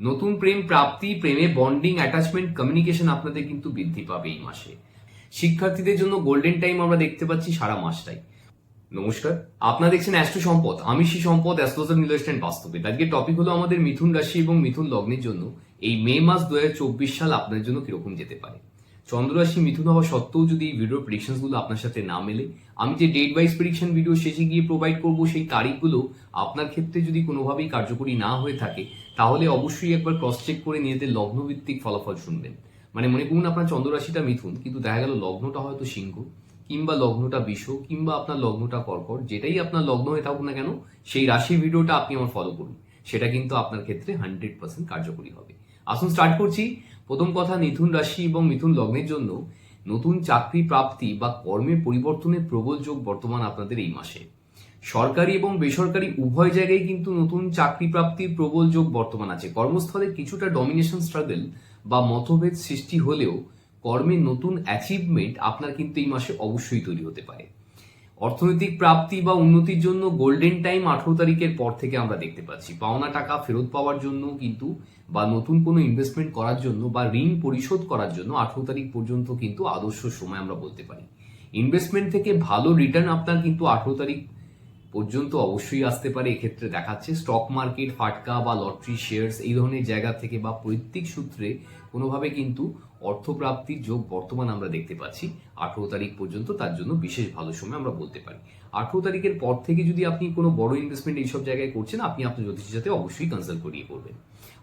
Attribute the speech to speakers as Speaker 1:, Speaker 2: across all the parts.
Speaker 1: নতুন প্রেম প্রাপ্তি, প্রেমে bonding attachment communication আপনাদের কিন্তু বৃদ্ধি পাবে এই মাসে। শিক্ষার্থীদের জন্য গোল্ডেন টাইম আমরা দেখতে পাচ্ছি সারা মাসটাই। নমস্কার, আপনারা দেখছেন অ্যাস্ট্রো সম্পদ। আমি সেই সম্পদ অ্যাস্ট্রোজার নীলেস্টেন বাস্তবে আজকে টপিক হলো আমাদের মিথুন রাশি এবং মিথুন লগ্নের জন্য। এই মে মাস দুই হাজার চব্বিশ সাল আপনাদের জন্য কীরকম যেতে পারে? চন্দ্ররাশি মিথুন হওয়া সত্ত্বেও যদি এই ভিডিও প্রেডিকশনগুলো আপনার সাথে না মেলে, আমি যে ডেট ওয়াইজ প্রেডিকশন ভিডিও শেষে গিয়ে প্রোভাইড করব সেই তারিখগুলো আপনার ক্ষেত্রে যদি কোনোভাবেই কার্যকরী না হয়ে থাকে, তাহলে অবশ্যই একবার ক্রস চেক করে নিজেদের লগ্নভিত্তিক ফলাফল শুনবেন। মানে মনে করুন আপনার চন্দ্ররাশিটা মিথুন, কিন্তু দেখা গেল লগ্নটা হয়তো সিংহ, কিংবা লগ্নটা বিষ, কিংবা আপনার লগ্নটা কর্কট, যেটাই আপনার লগ্ন হয়ে থাকুক না কেন, সেই রাশির ভিডিওটা আপনি আমার ফলো করুন। সেটা কিন্তু আপনার ক্ষেত্রে হান্ড্রেড পার্সেন্ট কার্যকরী হবে। আসুন স্টার্ট করছি। প্রথম কথা, মিথুন রাশি এবং মিথুন লগ্নের জন্য নতুন চাকরি প্রাপ্তি বা কর্মের পরিবর্তনের প্রবল যোগ বর্তমান আপনাদের এই মাসে। সরকারি এবং বেসরকারি উভয় জায়গায় কিন্তু নতুন চাকরি প্রাপ্তির প্রবল যোগ বর্তমান আছে। কর্মস্থলে কিছুটা ডমিনেশন স্ট্রাগল বা মতভেদ সৃষ্টি হলেও কর্মের নতুন অ্যাচিভমেন্ট আপনার কিন্তু এই মাসে অবশ্যই তৈরি হতে পারে। অর্থনৈতিক প্রাপ্তি বা উন্নতির জন্য গোল্ডেন টাইম আঠারো তারিখের পর থেকে আমরা দেখতে পাচ্ছি। পাওনা টাকা ফেরত পাওয়ার জন্য কিন্তু বা নতুন কোনো ইনভেস্টমেন্ট করার জন্য বা ঋণ পরিশোধ করার জন্য আঠারো তারিখ পর্যন্ত কিন্তু আদর্শ সময় আমরা বলতে পারি। ইনভেস্টমেন্ট থেকে ভালো রিটার্ন আপনার কিন্তু আঠারো তারিখ পর্যন্ত অবশ্যই আসতে পারে, এক্ষেত্রে দেখাচ্ছে স্টক মার্কেট ফাটকা বা লটারি শেয়ারস এই ধরনের জায়গা থেকে বা পৈতৃক সূত্রে কোনোভাবে কিন্তু অর্থপ্রাপ্তির যোগ বর্তমান আমরা দেখতে পাচ্ছি। আঠেরো তারিখ পর্যন্ত তার জন্য বিশেষ ভালো সময় আমরা বলতে পারি। আঠেরো তারিখের পর থেকে যদি আপনি কোনো বড় ইনভেস্টমেন্ট এইসব জায়গায় করছেন, আপনি আপনার জ্যোতিষের সাথে অবশ্যই কনসাল্ট করিয়ে করবেন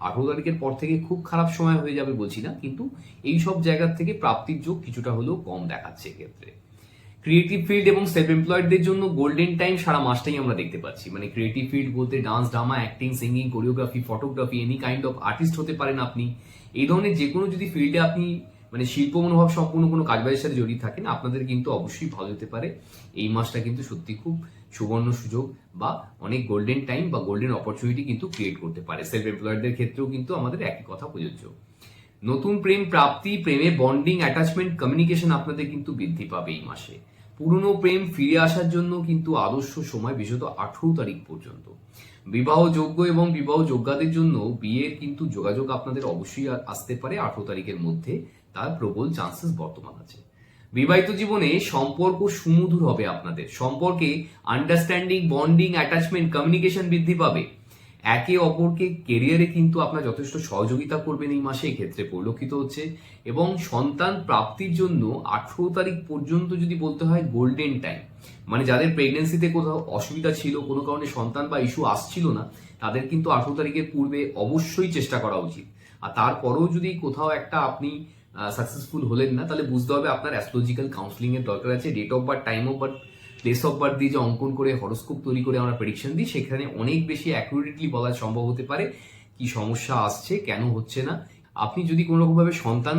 Speaker 1: আঠেরো তারিখের পর থেকে খুব খারাপ সময় হয়ে যাবে বলছি না, কিন্তু এই সব জায়গার থেকে প্রাপ্তির যোগ কিছুটা হলেও কম দেখাচ্ছে এক্ষেত্রে। ক্রিয়েটিভ ফিল্ড এবং সেলফ এমপ্লয়েডদের জন্য গোল্ডেন টাইম সারা মাসটাই আমরা দেখতে পাচ্ছি। মানে ক্রিয়েটিভ ফিল্ড বলতে dance drama acting singing choreography photography any kind of artist হতে পারেন আপনি। এই ধরনের যে কোনো যদি ফিল্ডে আপনি মানে শিল্প মনোভাব সম্পূর্ণ কোনো কাজবাজের সাথে জড়িত থাকেন, আপনাদের কিন্তু অবশ্যই ভালো হতে পারে। এই মাসটা কিন্তু সত্যি খুব সুবর্ণ সুযোগ বা অনেক গোল্ডেন টাইম বা গোল্ডেন অপরচুনিটি কিন্তু ক্রিয়েট করতে পারে। সেলফ এমপ্লয়েডদের ক্ষেত্রেও কিন্তু আমাদের একই কথা প্রযোজ্য। নতুন প্রেম, প্রাপ্তি, প্রেমে বন্ডিং অ্যাটাচমেন্ট কমিউনিকেশন আপনাদের কিন্তু বৃদ্ধি পাবে এই মাসে। পুরনো প্রেম ফিরে আসার জন্য কিন্তু আদর্শ সময় বিশেষত আঠেরো তারিখ পর্যন্ত। বিবাহযোগ্য এবং বিবাহ যোগ্যদের জন্য বিয়ের কিন্তু যোগাযোগ আপনাদের অবশ্যই আসতে পারে আঠেরো তারিখের মধ্যে। তার প্রবল চান্সেস বর্তমান আছে। বিবাহিত জীবনে সম্পর্ক সুমধুর হবে আপনাদের। সম্পর্কে আন্ডারস্ট্যান্ডিং বন্ডিং অ্যাটাচমেন্ট কমিউনিকেশন বৃদ্ধি পাবে। একে অপরকে কেরিয়ারে কিন্তু আপনার যথেষ্ট সহযোগিতা করবেন এই মাসে ক্ষেত্রে পরিলক্ষিত হচ্ছে। এবং সন্তান প্রাপ্তির জন্য আঠেরো তারিখ পর্যন্ত যদি বলতে হয় গোল্ডেন টাইম মানে যাদের প্রেগনেন্সিতে কোথাও অসুবিধা ছিল, কোনো কারণে সন্তান বা ইস্যু আসছিল না, তাদের কিন্তু আঠেরো তারিখের পূর্বে অবশ্যই চেষ্টা করা উচিত। আর তারপরেও যদি কোথাও একটা আপনি সাকসেসফুল হলেন না, তাহলে বুঝতে হবে আপনার অ্যাস্ট্রোলজিক্যাল কাউন্সিলিং এর দরকার আছে date of birth time of birth place of birth দিয়ে যে অঙ্কন করে হরস্কোপ তৈরি করে আমরা প্রেডিকশন দিই, সেখানে অনেক বেশি অ্যাকুরেটলি বলা সম্ভব হতে পারে। কি সমস্যা আসছে, কেন হচ্ছে না? আপনি যদি কোনো রকমভাবে সন্তান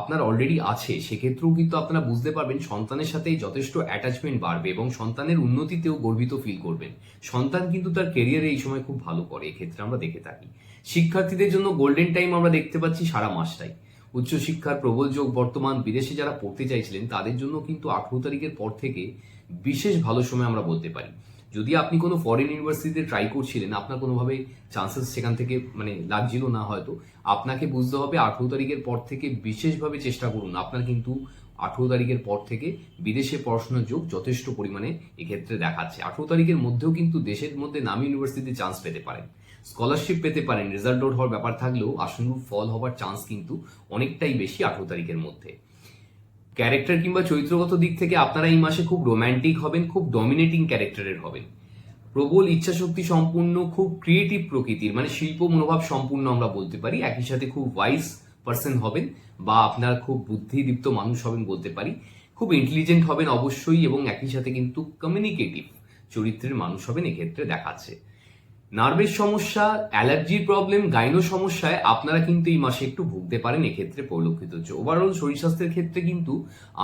Speaker 1: আপনার অলরেডি আছে, সেক্ষেত্রেও কিন্তু আপনারা বুঝতে পারবেন সন্তানের সাথে যথেষ্ট অ্যাটাচমেন্ট বাড়বে এবং সন্তানের উন্নতিতেও গর্বিত ফিল করবেন। সন্তান কিন্তু তার কেরিয়ারে এই সময় খুব ভালো করে, এক্ষেত্রে আমরা দেখে থাকি। শিক্ষার্থীদের জন্য গোল্ডেন টাইম আমরা দেখতে পাচ্ছি সারা মাসটাই। উচ্চশিক্ষার প্রবল যোগ বর্তমান বিদেশে যারা পড়তে চাইছিলেন, তাদের জন্য কিন্তু আঠেরো তারিখের পর থেকে বিশেষ ভালো সময় আমরা বলতে পারি। যদি আপনি কোনো ফরেন ইউনিভার্সিটিতে ট্রাই করছিলেন, আপনার কোনোভাবে চান্সেস সেখান থেকে মানে লাগছিল না হয়তো, আপনাকে বুঝতে হবে আঠেরো তারিখের পর থেকে বিশেষভাবে চেষ্টা করুন। আপনার কিন্তু আঠেরো তারিখের পর থেকে বিদেশে পড়াশোনার যোগ যথেষ্ট পরিমাণে এক্ষেত্রে দেখাচ্ছে। আঠেরো তারিখের মধ্যেও কিন্তু দেশের মধ্যে নামি ইউনিভার্সিটিতে চান্স পেতে পারেন। স্কলারশিপ পেতে পারেন। রেজাল্ট আউট হওয়ার ব্যাপার থাকলেও আশানুরূপ ফল হওয়ার চান্স কিন্তু অনেকটাই বেশি আঠেরো তারিখের মধ্যে। ক্যারেক্টার কিংবা চরিত্রগত দিক থেকে আপনারা এই মাসে খুব রোম্যান্টিক হবেন, খুব ডমিনেটিং ক্যারেক্টারের হবেন। প্রবল ইচ্ছাশক্তি সম্পূর্ণ, খুব ক্রিয়েটিভ প্রকৃতির মানে শিল্প মনোভাব সম্পূর্ণ আমরা বলতে পারি, একই সাথে খুব ওয়াইজ পার্সন হবেন বা আপনার খুব বুদ্ধিদীপ্ত মানুষ হবেন বলতে পারি। খুব ইন্টেলিজেন্ট হবেন অবশ্যই এবং একই সাথে কিন্তু কমিউনিকেটিভ চরিত্রের মানুষ হবেন এক্ষেত্রে দেখাচ্ছে। নার্ভের সমস্যা, অ্যালার্জির প্রবলেম, গাইনো সমস্যায় আপনারা কিন্তু এই মাসে একটু ভুগতে পারেন, এক্ষেত্রে পরিলক্ষিত হচ্ছে। ওভারঅল শরীর স্বাস্থ্যের ক্ষেত্রে কিন্তু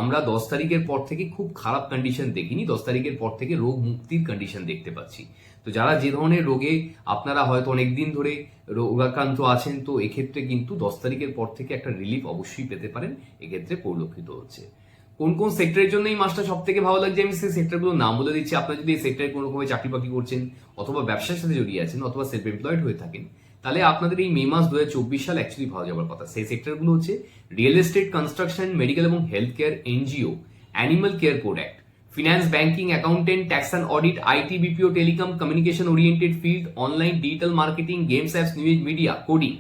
Speaker 1: আমরা দশ তারিখের পর থেকে খুব খারাপ কন্ডিশন দেখিনি, দশ তারিখের পর থেকে রোগ মুক্তির কন্ডিশন দেখতে পাচ্ছি। তো যারা যে ধরনের রোগে আপনারা হয়তো অনেক দিন ধরে রোগাক্রান্ত আছেন, তো এক্ষেত্রে কিন্তু দশ তারিখের পর থেকে একটা রিলিফ অবশ্যই পেতে পারেন, এক্ষেত্রে পরিলক্ষিত হচ্ছে। কোন কোন সেক্টরের জন্য এই মাসটা সব থেকে ভালো লাগছে আমি সেই সেক্টরগুলোর নাম বলে দিচ্ছি। আপনার যদি এই সেক্টরে কোনো রকমের চাকরি বাকরি করছেন অথবা ব্যবসার সাথে জড়িয়ে আছেন অথবা সেলফ এমপ্লয়েড হয়ে থাকেন তাহলে আপনাদের এই মে মাস দু হাজার চব্বিশ সাল অ্যাকচুয়ালি ভালো যাওয়ার কথা। সেই সেক্টরগুলো হচ্ছে রিয়েল এস্টেট কনস্ট্রাকশন মেডিকেল এবং health care NGO animal care product finance banking accountant tax and audit IT BPO telecom communication oriented field online digital marketing games apps news media coding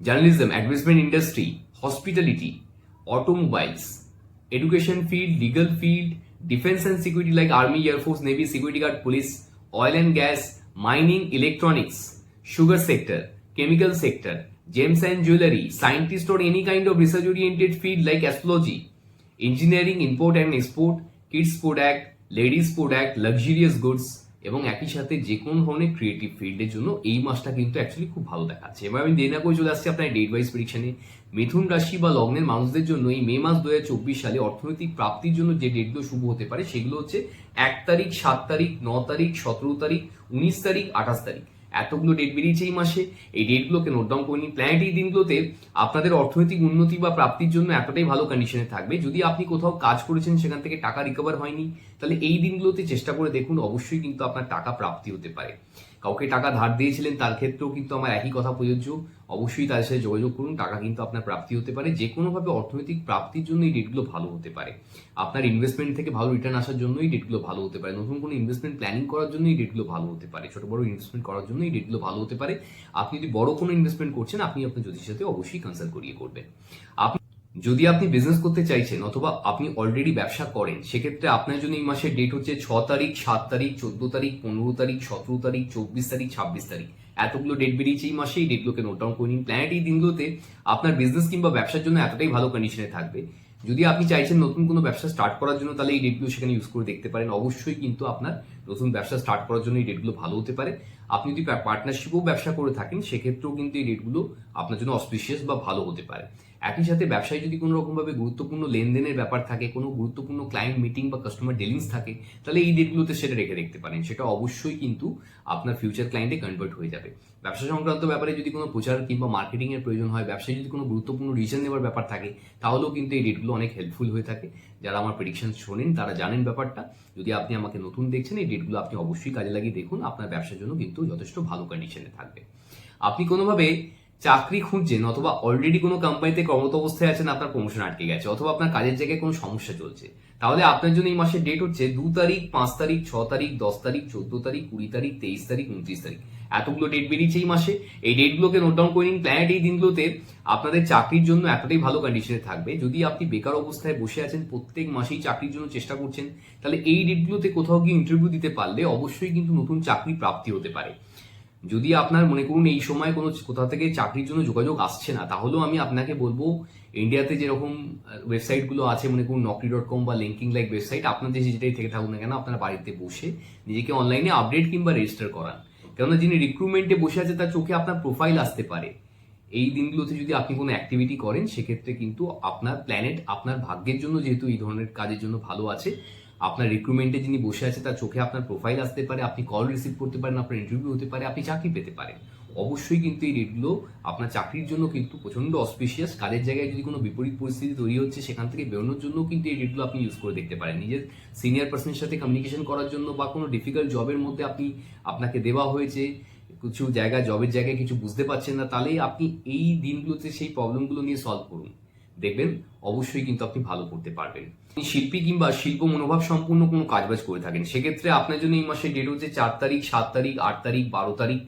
Speaker 1: journalism advertisement industry hospitality automobiles, education field, legal field, defense and security like army, air force, navy, security guard, police, oil and gas, mining, electronics, sugar sector, chemical sector, gems and jewelry, scientist or any kind of research oriented field like astrology, engineering, import and export, kids product, ladies product, luxurious goods, এবং একই সাথে যে কোনো ধরনের creative ফিল্ডের জন্য এই মাসটা কিন্তু অ্যাকচুয়ালি খুব ভালো দেখাচ্ছে। এবার আমি দেরি না করে চলে আসছি আপনার ডেট ওয়াইজ পরীক্ষানে মিথুন রাশি বা লগ্নের মানুষদের জন্য এই মে মাস দু হাজার চব্বিশ সালে অর্থনৈতিক প্রাপ্তির জন্য যে ডেটগুলো শুভ হতে পারে সেগুলো হচ্ছে এক তারিখ, সাত তারিখ, ন তারিখ, সতেরো তারিখ, উনিশ তারিখ, আঠাশ তারিখ। এতগুলো ডেট বেরিয়েছে এই মাসে। এই ডেটগুলোকে নোট ডাউন করে নিন। প্ল্যানেট এই দিনগুলোতে আপনাদের অর্থনৈতিক উন্নতি বা প্রাপ্তির জন্য এতটাই ভালো কন্ডিশনে থাকবে। যদি আপনি কোথাও কাজ করেছেন, সেখান থেকে টাকা রিকভার হয়নি, তাহলে এই দিনগুলোতে চেষ্টা করে দেখুন, অবশ্যই কিন্তু আপনার টাকা প্রাপ্তি হতে পারে। কাউকে টাকা ধার দিয়েছিলেন, তার ক্ষেত্রেও কিন্তু আমার একই কথা প্রযোজ্য। অবশ্যই তাদের সাথে যোগাযোগ করুন, টাকা কিন্তু আপনার প্রাপ্তি হতে পারে যে কোনোভাবে অর্থনৈতিক প্রাপ্তির জন্য এই ডেটগুলো ভালো হতে পারে। আপনার ইনভেস্টমেন্ট থেকে ভালো রিটার্ন আসার জন্য এই ডেটগুলো ভালো হতে পারে। নতুন কোনো ইনভেস্টমেন্ট প্ল্যানিং করার জন্য এই ডেটগুলো ভালো হতে পারে। ছোট বড় ইনভেস্টমেন্ট করার জন্য এই ডেটগুলো ভালো হতে পারে। আপনি যদি বড় কোনো ইনভেস্টমেন্ট করছেন, আপনি আপনার জ্যোতিষের সাথে অবশ্যই কনসাল্ট করিয়ে করবেন। আপনি যদি আপনি বিজনেস করতে চাইছেন অথবা আপনি অলরেডি ব্যবসা করেন, সেক্ষেত্রে আপনার জন্য এই মাসের ডেট হচ্ছে ছ তারিখ, সাত তারিখ, চোদ্দ তারিখ, পনেরো তারিখ, সতেরো তারিখ, চব্বিশ তারিখ, ছাব্বিশ তারিখ। এতগুলো ডেট বেরিয়েছে এই মাসে এই ডেটগুলোকে নোট ডাউন করে নিন। প্ল্যানেট এই দিনগুলোতে আপনার বিজনেস কিংবা ব্যবসার জন্য এতটাই ভালো কন্ডিশনে থাকবে। যদি আপনি চাইছেন নতুন কোনো ব্যবসা স্টার্ট করার জন্য, তাহলে এই ডেটগুলো সেখানে ইউজ করে দেখতে পারেন। অবশ্যই কিন্তু আপনার নতুন ব্যবসা স্টার্ট করার জন্য এই ডেটগুলো ভালো হতে পারে। আপনি যদি পার্টনারশিপও ব্যবসা করে থাকেন, সেক্ষেত্রেও কিন্তু এই ডেটগুলো আপনার জন্য অসপিশিয়াস বা ভালো হতে পারে। একই সাথে ব্যবসায় যদি কোনো রকমভাবে গুরুত্বপূর্ণ লেনদেনের ব্যাপার থাকে, কোনো গুরুত্বপূর্ণ ক্লায়েন্ট মিটিং বা কাস্টমার ডিলিংস থাকে, তাহলে এই ডেটগুলোতে সেটা রেখে দেখতে পারেন। সেটা অবশ্যই কিন্তু আপনার ফিউচার ক্লায়েন্টে কনভার্ট হয়ে যাবে। ব্যবসা সংক্রান্ত ব্যাপারে যদি কোনো প্রচার কিংবা মার্কেটিং এর প্রয়োজন হয়, ব্যবসায় যদি কোনো গুরুত্বপূর্ণ রিজন নেওয়ার ব্যাপার থাকে, তাহলেও কিন্তু এই ডেটগুলো অনেক হেল্পফুল হয়ে থাকে। যারা আমার প্রেডিকশন শোনেন, তারা জানেন ব্যাপারটা। যদি আপনি আমাকে নতুন দেখছেন, এই ডেটগুলো আপনি অবশ্যই কাজে লাগিয়ে দেখুন। আপনার ব্যবসার জন্য কিন্তু যথেষ্ট ভালো কন্ডিশনে থাকবে। আপনি কোনোভাবে চাকরি খুঁজছেন অথবা অলরেডি কোনো কোম্পানিতে কর্মরত অবস্থায় আছেন, আপনার প্রমোশন আটকে গেছে অথবা আপনার কাজের জায়গায় কোনো সমস্যা চলছে, তাহলে আপনার জন্য এই মাসের ডেট হচ্ছে দু তারিখ, পাঁচ তারিখ, ছ তারিখ, দশ তারিখ, চোদ্দ তারিখ, কুড়ি তারিখ, তেইশ তারিখ, উনত্রিশ তারিখ। এতগুলো ডেট বেরিয়েছে এই মাসে। এই ডেটগুলোকে নোট ডাউন করে নিন। প্ল্যানেট এই দিনগুলোতে আপনাদের চাকরির জন্য এতটাই ভালো কন্ডিশনে থাকবে। যদি আপনি বেকার অবস্থায় বসে আছেন, প্রত্যেক মাসেই চাকরির জন্য চেষ্টা করছেন, তাহলে এই ডেটগুলোতে কোথাও গিয়ে ইন্টারভিউ দিতে পারলে অবশ্যই কিন্তু নতুন চাকরি প্রাপ্তি হতে পারে। যদি আপনার মনে করুন এই সময় কোনো কোথাও থেকে চাকরির জন্য যোগাযোগ আসছে না, তাহলেও আমি আপনাকে বলব ইন্ডিয়াতে যেরকম ওয়েবসাইটগুলো আছে, মনে করুন নকরি ডট কম বা লিঙ্কিং লাইক ওয়েবসাইট আপনার দেশে যেটাই থেকে থাকুন না কেন আপনারা বাড়িতে বসে নিজেকে অনলাইনে আপডেট কিংবা রেজিস্টার করান। কেননা যিনি রিক্রুটমেন্টে বসে আছে, তার চোখে আপনার প্রোফাইল আসতে পারে। এই দিনগুলোতে যদি আপনি কোনো অ্যাক্টিভিটি করেন, সেক্ষেত্রে কিন্তু আপনার প্ল্যানেট আপনার ভাগ্যের জন্য যেহেতু এই ধরনের কাজের জন্য ভালো আছে আপনার রিক্রুটমেন্টে যিনি বসে আছে, তার চোখে আপনার প্রোফাইল আসতে পারে, আপনি কল রিসিভ করতে পারেন, আপনার ইন্টারভিউ হতে পারে, আপনি চাকরি পেতে পারেন। অবশ্যই কিন্তু এই রেটগুলো আপনার চাকরির জন্য কিন্তু প্রচণ্ড অসপিশিয়াস কাজের জায়গায় যদি কোনো বিপরীত পরিস্থিতি তৈরি হচ্ছে, সেখান থেকে বেরোনোর জন্য কিন্তু এই রেটগুলো আপনি ইউজ করে দেখতে পারেন। নিজের সিনিয়র পার্সনের সাথে কমিউনিকেশন করার জন্য বা কোনো ডিফিকাল্ট জবের মধ্যে আপনি, আপনাকে দেওয়া হয়েছে, কিছু জায়গা জবের জায়গায় কিছু বুঝতে পারছেন না, তাহলেই আপনি এই দিনগুলোতে সেই প্রবলেমগুলো নিয়ে সলভ করুন। দেখবেন অবশ্যই কিন্তু আপনি ভালো করতে পারবেন। শিল্পী কিংবা শিল্প মনোভাব সম্পূর্ণ কোনো কাজবাজ করে থাকেন, সেক্ষেত্রে আপনার জন্য এই মাসের ডেট হচ্ছে চার তারিখ, সাত তারিখ, আট তারিখ, বারো তারিখ,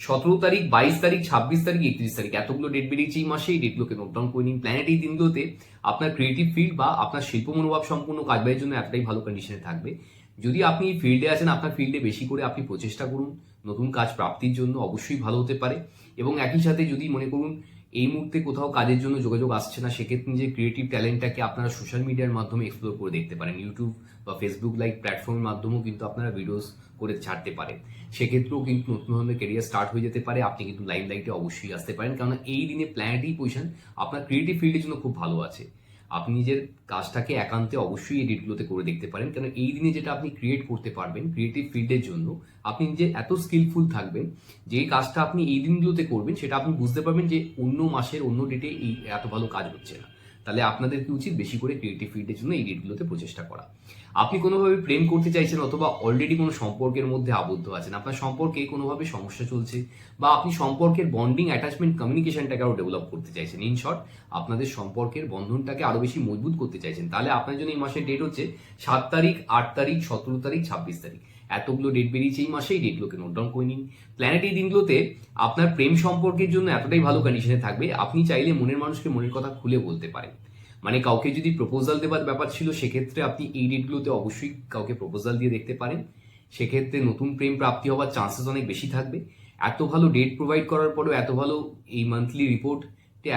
Speaker 1: সতেরো তারিখ, বাইশ তারিখ, ছাব্বিশ তারিখ, একত্রিশ তারিখ। এতগুলো ডেট বেরিয়েছে এই মাসে, এই ডেটগুলোকে নোট ডাউন করে নিন। প্ল্যানেট এই দিনগুলোতে আপনার ক্রিয়েটিভ ফিল্ড বা আপনার শিল্প মনোভাব সম্পূর্ণ কাজবাজের জন্য এতটাই ভালো কন্ডিশনে থাকবে। যদি আপনি ফিল্ডে আছেন, আপনার ফিল্ডে বেশি করে আপনি প্রচেষ্টা করুন, নতুন কাজ প্রাপ্তির জন্য অবশ্যই ভালো হতে পারে। এবং একই সাথে যদি মনে করুন এই মুহূর্তে কোথাও কাজের জন্য যোগাযোগ আসছে না, সেক্ষেত্রে নিজের ক্রিয়েটিভ ট্যালেন্টটাকে আপনারা সোশ্যাল মিডিয়ার মাধ্যমে এক্সপ্লোর করে দেখতে পারেন। ইউটিউব বা ফেসবুক লাইক প্ল্যাটফর্মের মাধ্যমেও কিন্তু আপনারা ভিডিওস করে ছাড়তে পারেন। সেক্ষেত্রেও কিন্তু নতুন ধরনের কেরিয়ার স্টার্ট হয়ে যেতে পারে। আপনি কিন্তু লাইন লাইটে অবশ্যই আসতে পারেন। কারণ এই দিনে প্ল্যানেটই পজিশন আপনার ক্রিয়েটিভ ফিল্ডের জন্য খুব ভালো আছে। আপনি নিজের কাজটাকে একান্তে অবশ্যই এই ডেটগুলোতে করে দেখতে পারেন। কারণ এই দিনে যেটা আপনি ক্রিয়েট করতে পারবেন ক্রিয়েটিভ ফিল্ডের জন্য, আপনি নিজে এত স্কিলফুল থাকবেন, যে কাজটা আপনি এই দিনগুলোতে করবেন, সেটা আপনি বুঝতে পারবেন যে অন্য মাসের, অন্য ডেটে এই এত ভালো কাজ হচ্ছে না। তাহলে আপনাদের কি উচিত বেশি করে ক্রিয়েটিভ ফিল্ডের জন্য এই ডেটগুলোতে প্রচেষ্টা করা। আপনি কোনোভাবে প্রেম করতে চাইছেন অথবা অলরেডি কোনো সম্পর্কের মধ্যে আবদ্ধ আছেন, আপনার সম্পর্কে কোনোভাবে সমস্যা চলছে বা আপনি সম্পর্কের বন্ডিং অ্যাটাচমেন্ট কমিউনিকেশনটাকে আরও ডেভেলপ করতে চাইছেন। ইন শর্ট আপনাদের সম্পর্কের বন্ধনটাকে আরও বেশি মজবুত করতে চাইছেন। তাহলে আপনার জন্য এই মাসের ডেট হচ্ছে সাত তারিখ, আট তারিখ, সতেরো তারিখ, ছাব্বিশ তারিখ। এতগুলো ডেট বেরিয়েছে এই মাসে এই ডেটগুলোকে নোট ডাউন করে নিন। প্ল্যানেট এই দিনগুলোতে আপনার প্রেম সম্পর্কের জন্য এতটাই ভালো কন্ডিশনে থাকবে, আপনি চাইলে মনের মানুষকে মনের কথা খুলে বলতে পারেন। মানে কাউকে যদি প্রপোজাল দেওয়ার ব্যাপার ছিল, সেক্ষেত্রে আপনি এই ডেটগুলোতে অবশ্যই কাউকে প্রপোজাল দিয়ে দেখতে পারেন। সেক্ষেত্রে নতুন প্রেম প্রাপ্তি হওয়ার চান্সেস অনেক বেশি থাকবে। এত ভালো ডেট প্রোভাইড করার পরেও, এত ভালো এই মান্থলি রিপোর্ট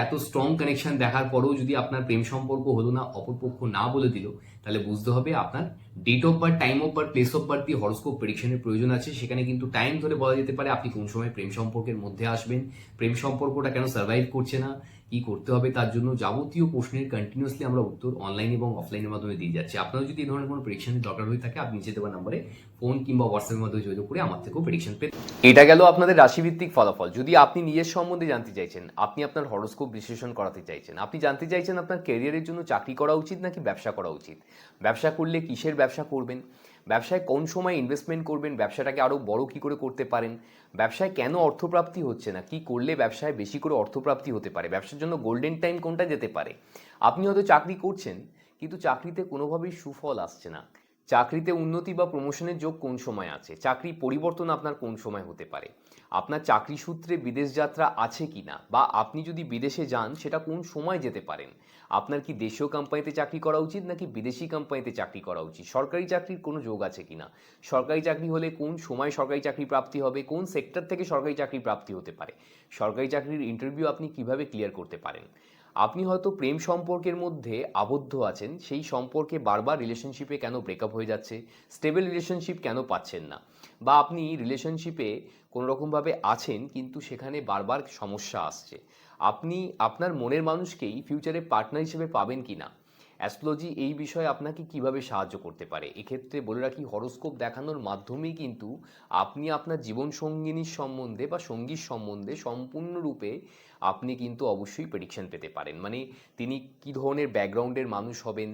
Speaker 1: এত স্ট্রং কানেকশন দেখার পরেও যদি আপনার প্রেম সম্পর্ক হলো না, অপরপক্ষ না বলে দিল, তাহলে বুঝতে হবে আপনার date of birth time of birth place of birth দিয়ে হরস্কোপ প্রেডিকশনের প্রয়োজন আছে। সেখানে কিন্তু টাইম ধরে বলা যেতে পারে, আপনি কোন সময় প্রেম সম্পর্কের মধ্যে আসবেন। প্রেম সম্পর্কটা কেন সার্ভাইভ করছে না? কি করতে হবে তার জন্য যাবতীয় প্রশ্নের কন্টিনিউসলি আমরা উত্তর অনলাইন এবং অফলাইনের মাধ্যমে দিয়ে যাচ্ছি। আপনারা যদি এই ধরনের কোনো প্রেডিকশনের দরকার হয়ে থাকে, আপনি নিচে দেওয়া নাম্বারে ফোন কিংবা হোয়াটসঅ্যাপের মাধ্যমে যোগাযোগ করে আমার থেকেও প্রেডিকশন পেতে এটা গেল আপনাদের রাশিভিত্তিক ফলাফল। যদি আপনি নিজের সম্বন্ধে জানতে চাইছেন, আপনি আপনার হরস্কোপ বিশ্লেষণ করাতে চাইছেন, আপনি জানতে চাইছেন আপনার কেরিয়ারের জন্য চাকরি করা উচিত নাকি ব্যবসা করা উচিত? ব্যবসা করলে কিসের ব্যবসা করবেন? ব্যবসায় কোন সময় ইনভেস্টমেন্ট করবেন, ব্যবসাটাকে আরও বড় কী করে করতে পারেন, ব্যবসায় কেন অর্থপ্রাপ্তি হচ্ছে না, কি করলে ব্যবসায় বেশি করে অর্থপ্রাপ্তি হতে পারে, ব্যবসার জন্য গোল্ডেন টাইম কোনটা যেতে পারে? আপনি হয়তো চাকরি করছেন, কিন্তু চাকরিতে কোনোভাবেই সুফল আসছে না। চাকরিতে উন্নতি বা প্রমোশনের যোগ কোন সময় আছে? চাকরি পরিবর্তন আপনার কোন সময় হতে পারে? আপনার চাকরি সূত্রে বিদেশ যাত্রা আছে কি না বা আপনি যদি বিদেশে যান, সেটা কোন সময় যেতে পারেন? আপনার কি দেশীয় কোম্পানিতে চাকরি করা উচিত, নাকি বিদেশি কোম্পানিতে চাকরি করা উচিত? সরকারি চাকরির কোনো যোগ আছে কি না সরকারি চাকরি হলে কোন সময় সরকারি চাকরি প্রাপ্তি হবে? কোন সেক্টর থেকে সরকারি চাকরি প্রাপ্তি হতে পারে? সরকারি চাকরির ইন্টারভিউ আপনি কীভাবে ক্লিয়ার করতে পারেন? আপনি হয়তো প্রেম সম্পর্কের মধ্যে আবদ্ধ আছেন, সেই সম্পর্কে বারবার রিলেশনশিপে কেন ব্রেকআপ হয়ে যাচ্ছে? স্টেবল রিলেশনশিপ কেন পাচ্ছেন না? বা আপনি রিলেশনশিপে কোনোরকমভাবে আছেন, কিন্তু সেখানে বারবার সমস্যা আসছে। আপনি, আপনার মনের মানুষকেই ফিউচারে পার্টনার হিসেবে পাবেন কি না অ্যাস্ট্রোলজি এই বিষয়ে আপনাকে কীভাবে সাহায্য করতে পারে? এক্ষেত্রে বলে রাখি হরোস্কোপ দেখানোর মাধ্যমেই কিন্তু আপনি আপনার জীবন সঙ্গিনীর সম্বন্ধে বা সঙ্গীর সম্বন্ধে সম্পূর্ণরূপে আপনি কিন্তু অবশ্যই প্রেডিকশন পেতে পারেন। মানে তিনি কী ধরনের ব্যাকগ্রাউন্ডের মানুষ হবেন?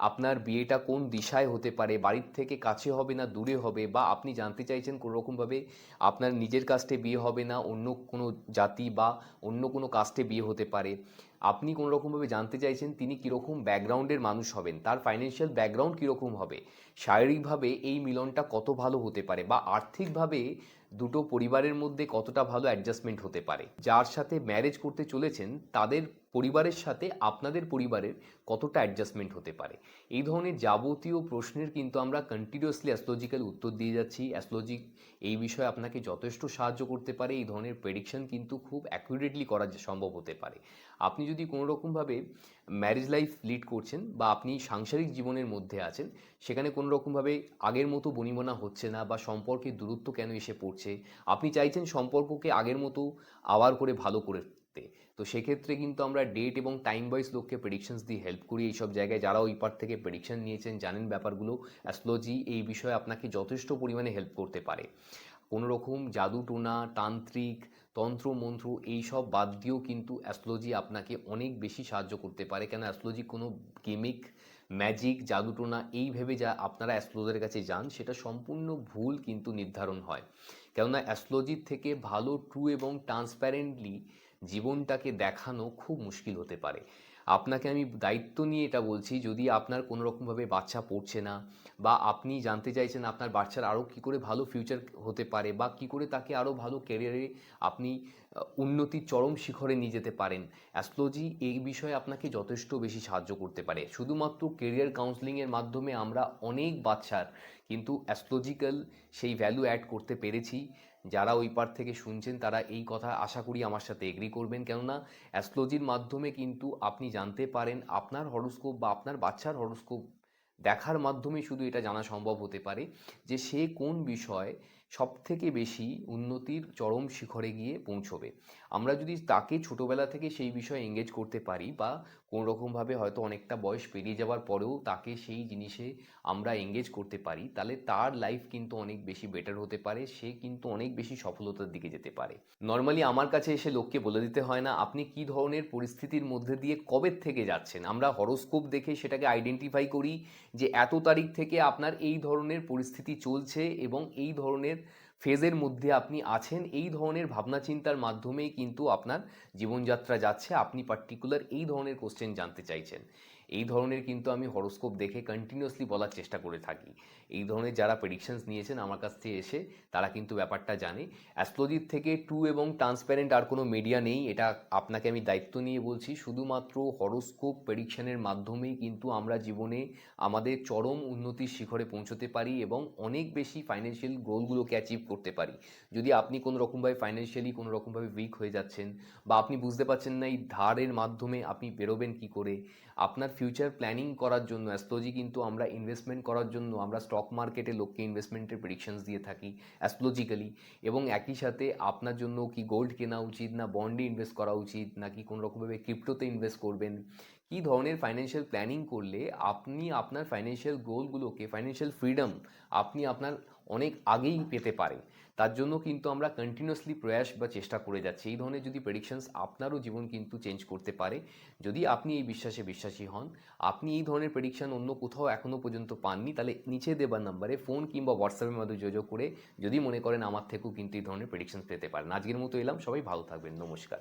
Speaker 1: আপনার বিয়েটা কোন দিশায় হতে পারে, বাড়ির থেকে কাছে হবে না, দূরে হবে, বা আপনি জানতে চাইছেন কোনো রকমভাবে আপনার নিজের কাস্টে বিয়ে হবে না, অন্য কোনো জাতি বা অন্য কোনো কাস্টে বিয়ে হতে পারে, আপনি কোনো রকমভাবে জানতে চাইছেন তিনি কীরকম ব্যাকগ্রাউন্ডের মানুষ হবেন, তার ফাইন্যান্সিয়াল ব্যাকগ্রাউন্ড কীরকম হবে, শারীরিকভাবে এই মিলনটা কত ভালো হতে পারে, বা আর্থিকভাবে দুটো পরিবারের মধ্যে কতটা ভালো অ্যাডজাস্টমেন্ট হতে পারে? যার সাথে ম্যারেজ করতে চলেছেন, তাদের পরিবারের সাথে আপনাদের পরিবারের কতটা অ্যাডজাস্টমেন্ট হতে পারে? এই ধরনের যাবতীয় প্রশ্নের কিন্তু আমরা কন্টিনিউয়াসলি অ্যাস্ট্রোলজিক্যাল উত্তর দিয়ে যাচ্ছি। অ্যাস্ট্রোলজি এই বিষয়ে আপনাকে যথেষ্ট সাহায্য করতে পারে। এই ধরনের প্রেডিকশন কিন্তু খুব অ্যাকুরেটলি করা সম্ভব হতে পারে। আপনি যদি কোনো রকমভাবে ম্যারেজ লাইফ লিড করছেন বা আপনি সাংসারিক জীবনের মধ্যে আছেন, সেখানে কোনো রকমভাবে আগের মতো বনিবনা হচ্ছে না বা সম্পর্কের দূরত্ব কেন এসে পড়ছে, আপনি চাইছেন সম্পর্ককে আগের মতো আবার করে ভালো করে তো সেক্ষেত্রে কিন্তু আমরা ডেট এবং টাইম ওয়াইজ লোককে প্রেডিকশনস দিয়ে হেল্প করি। এইসব জায়গায় যারা ওই পার থেকে প্রেডিকশন নিয়েছেন, জানেন ব্যাপারগুলো অ্যাস্ট্রোলজি এই বিষয়ে আপনাকে যথেষ্ট পরিমাণে হেল্প করতে পারে। কোনো রকম জাদু টোনা, তান্ত্রিক তন্ত্র, মন্ত্র এইসব বাদ দিয়েও কিন্তু অ্যাস্ট্রোলজি আপনাকে অনেক বেশি সাহায্য করতে পারে। কেন অ্যাস্ট্রোলজি কোনো গেমিক ম্যাজিক জাদুটোনা এই ভেবে যা আপনারা অ্যাস্ট্রোলজারের কাছে যান, সেটা সম্পূর্ণ ভুল কিন্তু নির্ধারণ হয়। কেননা অ্যাস্ট্রোলজির থেকে ভালো ট্রু এবং ট্রান্সপ্যারেন্টলি জীবনটাকে দেখানো খুব মুশকিল হতে পারে। আপনাকে আমি দায়িত্ব নিয়ে এটা বলছি, যদি আপনার কোনো রকমভাবে বাচ্চা পড়ছে না বা আপনি জানতে চাইছেন আপনার বাচ্চার আরও কী করে ভালো ফিউচার হতে পারে বা কী করে তাকে আরও ভালো ক্যারিয়ারে আপনি উন্নতির চরম শিখরে নিয়ে যেতে পারেন অ্যাস্ট্রোলজি এই বিষয়ে আপনাকে যথেষ্ট বেশি সাহায্য করতে পারে। শুধুমাত্র কেরিয়ার কাউন্সিলিংয়ের মাধ্যমে আমরা অনেক বাচ্চার কিন্তু অ্যাস্ট্রোলজিক্যাল সেই ভ্যালু অ্যাড করতে পেরেছি। যারা ওই পার থেকে শুনছেন, তারা এই কথা আশা করি আমার সাথে এগ্রি করবেন। কেননা অ্যাস্ট্রোলজির মাধ্যমে কিন্তু আপনি জানতে পারেন, আপনার হরোস্কোপ বা আপনার বাচ্চার হরোস্কোপ দেখার মাধ্যমে শুধু এটা জানা সম্ভব হতে পারে যে সে কোন বিষয়ে সবথেকে বেশি উন্নতির চরম শিখরে গিয়ে পৌঁছবে। আমরা যদি তাকে ছোটবেলা থেকে সেই বিষয়ে এঙ্গেজ করতে পারি বা কোনোরকমভাবে হয়তো অনেকটা বয়স পেরিয়ে যাওয়ার পরেও তাকে সেই জিনিসে আমরা এঙ্গেজ করতে পারি, তাহলে তার লাইফ কিন্তু অনেক বেশি বেটার হতে পারে, সে কিন্তু অনেক বেশি সফলতার দিকে যেতে পারে। নর্মালি আমার কাছে এসে লোককে বলে দিতে হয় না, আপনি কি ধরনের পরিস্থিতির মধ্যে দিয়ে কবে থেকে যাচ্ছেন? আমরা হরোস্কোপ দেখে সেটাকে আইডেন্টিফাই করি যে এত তারিখ থেকে আপনার এই ধরনের পরিস্থিতি চলছে এবং এই ধরনের ফেজের মধ্যে আপনি আছেন, এই ধরনের ভাবনা চিন্তার মাধ্যমেই কিন্তু আপনার জীবনযাত্রা যাচ্ছে। আপনি পার্টিকুলার এই ধরনের কোশ্চেন জানতে চাইছেন। এই ধরনের কিন্তু আমি হরোস্কোপ দেখে কন্টিনিউয়াসলি বলার চেষ্টা করে থাকি। এই ধরনের যারা প্রেডিকশনস নিয়েছেন আমার কাছ থেকে এসে, তারা কিন্তু ব্যাপারটা জানে। অ্যাস্ট্রোলজির থেকে ট্রু এবং ট্রান্সপ্যারেন্ট আর কোনো মিডিয়া নেই, এটা আপনাকে আমি দায়িত্ব নিয়ে বলছি। শুধুমাত্র হরোস্কোপ প্রেডিকশনের মাধ্যমেই কিন্তু আমরা জীবনে আমাদের চরম উন্নতির শিখরে পৌঁছতে পারি এবং অনেক বেশি ফাইন্যান্সিয়াল গোলগুলোকে অ্যাচিভ করতে পারি। যদি আপনি কোনো রকমভাবে ফাইন্যান্সিয়ালি কোনো রকমভাবে উইক হয়ে যাচ্ছেন বা আপনি বুঝতে পারছেন না এই ধারের মাধ্যমে আপনি বেরোবেন কি করে আপনার ফিউচার প্ল্যানিং করার জন্য অ্যাস্ট্রোলজি কিন্তু আমরা ইনভেস্টমেন্ট করার জন্য, আমরা স্টক মার্কেটে লোককে ইনভেস্টমেন্টের প্রেডিকশনস দিয়ে থাকি অ্যাস্ট্রোলজিক্যালি এবং একই সাথে আপনার জন্য কি গোল্ড কেনা উচিত না বন্ডে ইনভেস্ট করা উচিত, নাকি কোনো রকমভাবে ক্রিপ্টোতে ইনভেস্ট করবেন? কী ধরনের ফাইন্যান্সিয়াল প্ল্যানিং করলে আপনি আপনার ফাইন্যান্সিয়াল গোলগুলোকে ফাইন্যান্সিয়াল ফ্রিডম আপনি আপনার অনেক আগেই পেতে পারেন? তার জন্য কিন্তু আমরা কন্টিনিউসলি প্রয়াস বা চেষ্টা করে যাচ্ছি। এই ধরনের যদি প্রেডিকশনস আপনারও জীবন কিন্তু চেঞ্জ করতে পারে। যদি আপনি এই বিশ্বাসে বিশ্বাসী হন, আপনি এই ধরনের প্রেডিকশন অন্য কোথাও এখনও পর্যন্ত পাননি, তাহলে নিচে দেবার নাম্বারে ফোন কিংবা হোয়াটসঅ্যাপের মাধ্যমে যোগাযোগ করে যদি মনে করেন আমার থেকেও কিন্তু এই ধরনের প্রেডিকশনস পেতে পারেন। আজকের মতো এলাম। সবাই ভালো থাকবেন। নমস্কার।